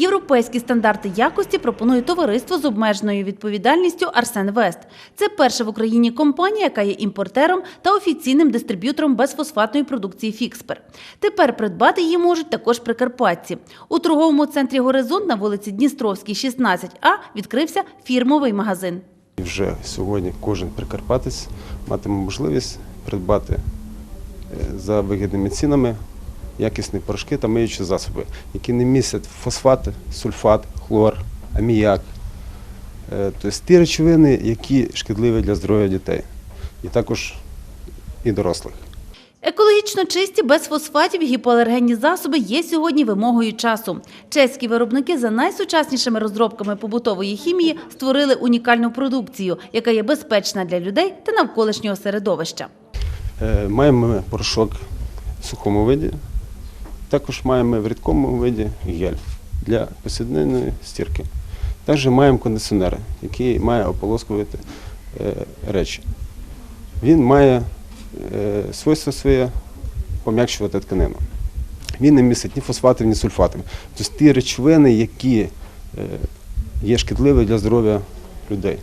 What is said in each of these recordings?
Європейські стандарти якості пропонує товариство з обмеженою відповідальністю Арсен Вест. Це перша в Україні компанія, яка є імпортером та офіційним дистриб'ютором безфосфатної продукції Фікспер. Тепер придбати її можуть також прикарпатці. У торговому центрі Горизонт на вулиці Дністровській, 16А відкрився фірмовий магазин. Вже сьогодні кожен прикарпатець матиме можливість придбати е, за вигідними цінами якісні порошки та миючі засоби, які не містять фосфати, сульфат, хлор, аміак. Е, Тобто ті речовини, які шкідливі для здоров'я дітей, і також і дорослих. Екологічно чисті, без фосфатів гіпоалергенні засоби є сьогодні вимогою часу. Чеські виробники за найсучаснішими розробками побутової хімії створили унікальну продукцію, яка є безпечна для людей та навколишнього середовища. Е, Маємо порошок в сухому виді, також маємо в рідкому виді гель для повсякденної стірки. Також маємо кондиціонер, який має ополоскувати е, речі. Він має е, свойство своє пом'якшувати тканину. Він не містить ні фосфатів, ні сульфатів. Тобто ті речовини, які е, є шкідливі для здоров'я людей.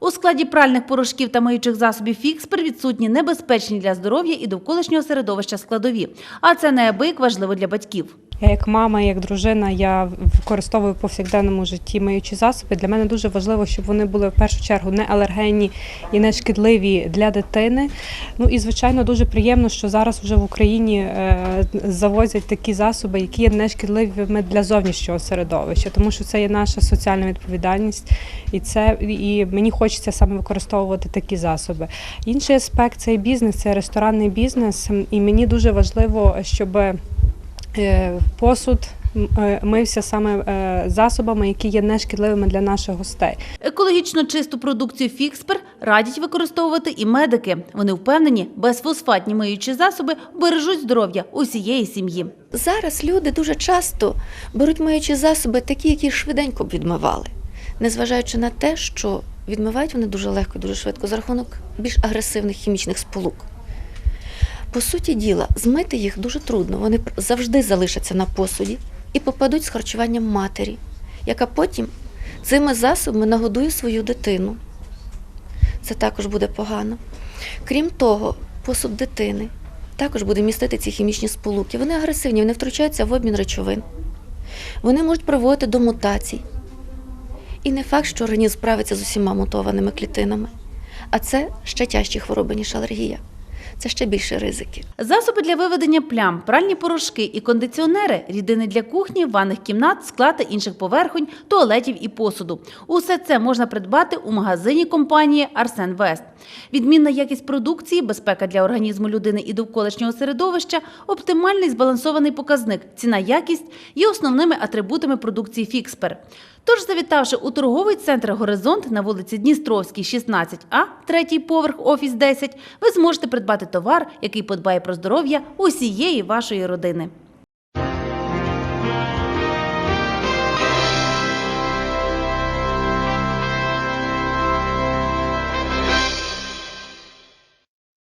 У складі пральних порошків та миючих засобів Фікспер відсутні небезпечні для здоров'я і довколишнього середовища складові. А це неабияк важливо для батьків. Я як мама, як дружина, я використовую в повсякденному житті миючі засоби. Для мене дуже важливо, щоб вони були в першу чергу не алергенні і не шкідливі для дитини. Ну і звичайно дуже приємно, що зараз вже в Україні е, завозять такі засоби, які є не шкідливими для зовнішнього середовища, тому що це є наша соціальна відповідальність, і це і мені хочеться саме використовувати такі засоби. Інший аспект це бізнес, це ресторанний бізнес, і мені дуже важливо, щоб посуд м, е, мився саме е, засобами, які є нешкідливими для наших гостей. Екологічно чисту продукцію Фікспер радять використовувати і медики. Вони впевнені, безфосфатні миючі засоби бережуть здоров'я усієї сім'ї. Зараз люди дуже часто беруть миючі засоби такі, які швиденько б відмивали, незважаючи на те, що відмивають вони дуже легко і дуже швидко за рахунок більш агресивних хімічних сполук. По суті діла, змити їх дуже трудно. Вони завжди залишаться на посуді і попадуть з харчуванням матері, яка потім цими засобами нагодує свою дитину. Це також буде погано. Крім того, посуд дитини також буде містити ці хімічні сполуки. Вони агресивні, вони втручаються в обмін речовин. Вони можуть приводити до мутацій. І не факт, що організм справиться з усіма мутованими клітинами. А це ще тяжчі хвороби, ніж алергія. Це ще більше ризики. Засоби для виведення плям, пральні порошки і кондиціонери, рідини для кухні, ванних кімнат, скла та інших поверхонь, туалетів і посуду. Усе це можна придбати у магазині компанії Арсен Вест. Відмінна якість продукції, безпека для організму людини і довколишнього середовища, оптимальний збалансований показник, ціна якість є основними атрибутами продукції Фікспер. Тож, завітавши у торговий центр Горизонт на вулиці Дністровській, 16А, третій поверх, офіс 10, ви зможете придбати товар, який подбає про здоров'я усієї вашої родини.